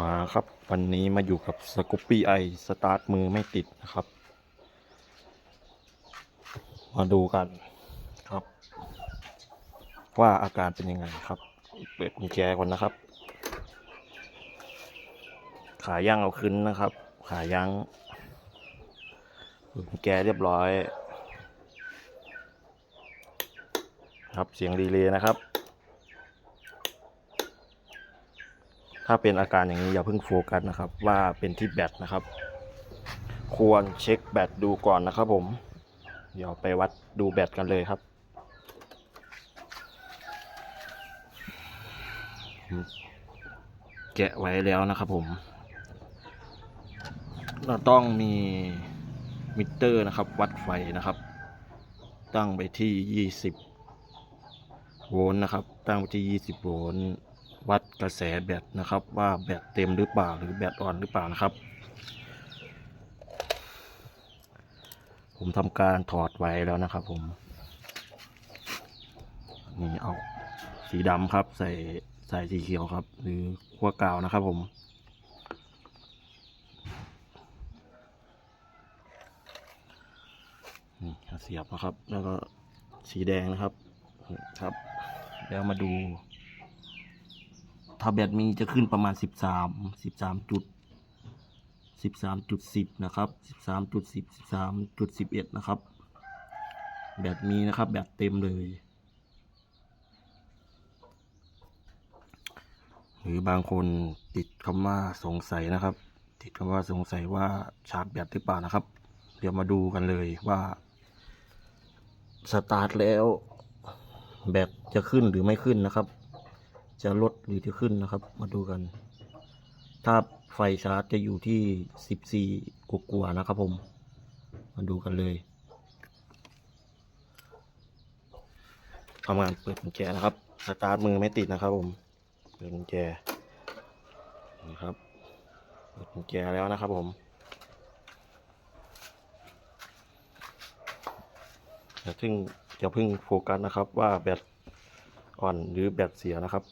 มาครับวันนี้มาอยู่กับสกูปปี้ไอสตาร์ทมือไม่ติดนะครับ มาดูกันครับ ว่าอาการเป็นยังไงครับ เปิดกุญแจก่อนนะครับ ขาย่างเอาขึ้นนะครับ ขาย่างกุญแจเรียบร้อย ครับเสียงดีเลยนะครับ ถ้าเป็นอาการอย่างนี้อย่าเพิ่งโฟกัสนะครับ ว่าเป็นที่แบตนะครับ ควรเช็คแบตดูก่อนนะครับผม เดี๋ยวไปวัดดูแบตกันเลยครับ แกะไว้แล้วนะครับผม เราต้องมีมิเตอร์นะครับ วัดไฟนะครับ ตั้งไปที่ 20 โวลต์นะครับ ตั้งไปที่ 20 โวลต์ วัดกระแสแบตนะครับ ว่าแบตเต็มหรือเปล่าหรือแบตอ่อนหรือเปล่านะครับ ผมทำการถอดไว้แล้วนะครับผมนี่เอาสีดำครับใส่ใส่สีเขียวครับ หรือขั้วกาวนะครับผมนี่เสียบนะครับ แล้วก็สีแดงนะครับครับ แล้วมาดู ถ้าแบตมีจะขึ้นประมาณสิบสามสิบสามจุดสิบสามจุดสิบนะครับสิบสามจุดสิบสิบสามจุดสิบเอ็ดนะครับ แบตมีนะครับ แบตเต็มเลย หรือบางคนติดคำว่าสงสัยนะครับ ติดคำว่าสงสัยว่าชาร์จแบตหรือเปล่านะครับ เดี๋ยวมาดูกันเลยว่าสตาร์ทแล้วแบตจะขึ้นหรือไม่ขึ้นนะครับ จะลดหรือจะขึ้นนะครับ มาดูกัน ถ้าไฟชาร์จจะอยู่ที่สิบสี่กว่านะครับผม มาดูกันเลยทำงานเปิดกุญแจนะครับ สตาร์ทมือไม่ติดนะครับผม เปิดกุญแจนี่ครับ เปิดกุญแจแล้วนะครับผม อย่าเพิ่งอย่าเพิ่งโฟกัสนะครับว่าแบตอ่อนหรือแบตเสียนะครับ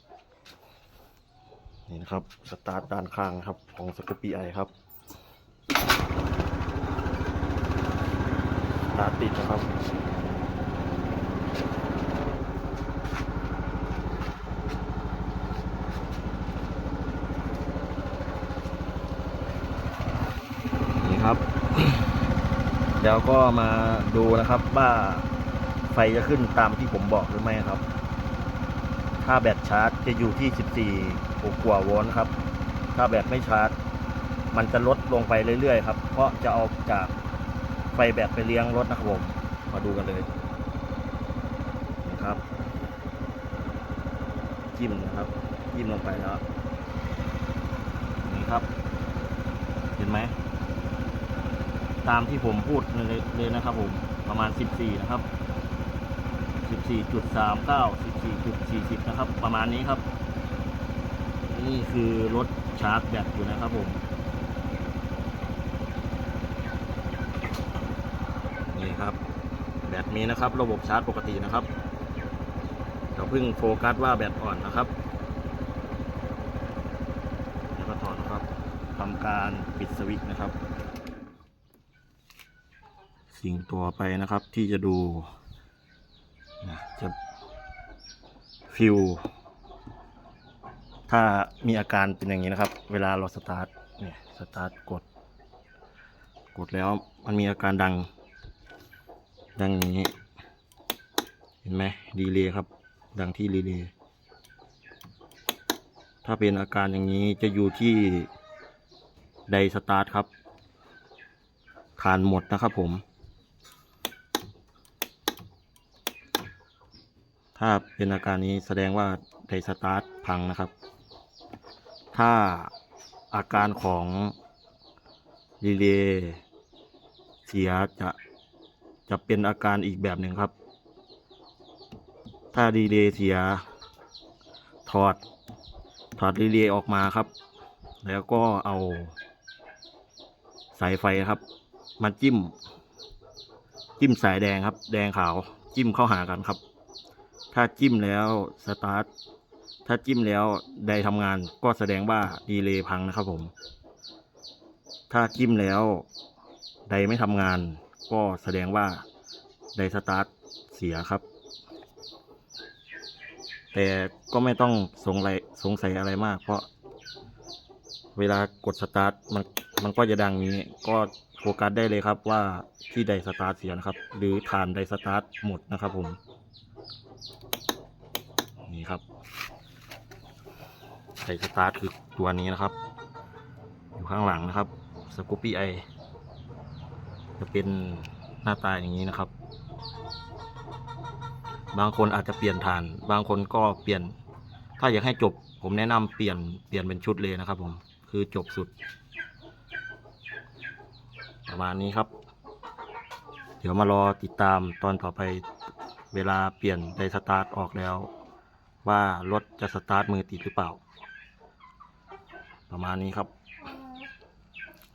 นี่นะครับสตาร์ทด้านข้างครับของสกูปปี้ไอครับสตาร์ทติดนะครับนี่ครับ เดี๋ยวก็มาดูนะครับว่าไฟจะขึ้นตามที่ผมบอกหรือไม่ครับ ถ้าแบตชาร์จจะอยู่ที่ 14 กว่าโวลต์ครับ ถ้าแบตไม่ชาร์จ มันจะลดลงไปเรื่อยๆครับ เพราะจะเอาจากไฟแบตไปเลี้ยงรถนะครับผม มาดูกันเลยนะครับ จิ้มนะครับ จิ้มลงไปแล้วนี่ครับ เห็นไหม ตามที่ผมพูดเลยเลยนะครับผม ประมาณ 14 นะครับ 14.39 14.40 นะครับ ประมาณนี้ครับ นี่คือรถชาร์จแบตอยู่นะครับผม นี่ครับแบตมีนะครับ ระบบชาร์จปกตินะครับเราเพิ่งโฟกัสว่าแบตอ่อนนะครับแล้วก็ถอดนะครับทำการปิดสวิตช์นะครับ สิ่งต่อไปนะครับที่จะดูนะจะฟิว ถ้ามีอาการเป็นอย่างนี้นะครับ เวลาเราสตาร์ทเนี่ยสตาร์ทกด กดแล้วมันมีอาการดัง ดังอย่างนี้ เห็นไหมดีเลย์ครับ ดังที่รีเลย์ถ้าเป็นอาการอย่างนี้จะอยู่ที่ไดสตาร์ทครับคานหมดนะครับผม ถ้าเป็นอาการนี้แสดงว่าไดสตาร์ทพังนะครับ ถ้าอาการของรีเลย์เสียจะจะเป็นอาการอีกแบบหนึ่งครับ ถ้ารีเลย์เสีย ถอด ถอดรีเลย์ออกมาครับ แล้วก็เอาสายไฟครับ มาจิ้ม จิ้มสายแดงครับ แดงขาว จิ้มเข้าหากันครับ ถ้าจิ้มแล้วสตาร์ท ถ้าจิ้มแล้วไดทำงานก็แสดงว่าดีเลย์พังนะครับผม ถ้าจิ้มแล้วไดไม่ทำงาน ก็แสดงว่าไดสตาร์ทเสียครับ แต่ก็ไม่ต้องสงสัยสงสัยอะไรมาก เพราะ เวลากดสตาร์ทมันมันก็จะดังนี้ก็โฟกัสได้เลยครับว่าที่ไดสตาร์ทเสียนะครับ หรือฐานไดสตาร์ทหมดนะครับผม นี่ครับ ไดสตาร์ทคือตัวนี้นะครับ อยู่ข้างหลังนะครับสกูปปี้ไอจะเป็นหน้าตาอย่างนี้นะครับ บางคนอาจจะเปลี่ยนฐาน บางคนก็เปลี่ยน ถ้าอยากให้จบ ผมแนะนำเปลี่ยนเปลี่ยนเป็นชุดเลยนะครับ ผมคือจบสุด ประมาณนี้ครับ เดี๋ยวมารอติดตามตอนต่อไปเวลาเปลี่ยนไดสตาร์ทออกแล้ว ว่ารถจะสตาร์ทมือติดหรือเปล่า ประมาณนี้ครับ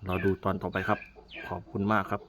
เราดูตอนต่อไปครับ ขอบคุณมากครับ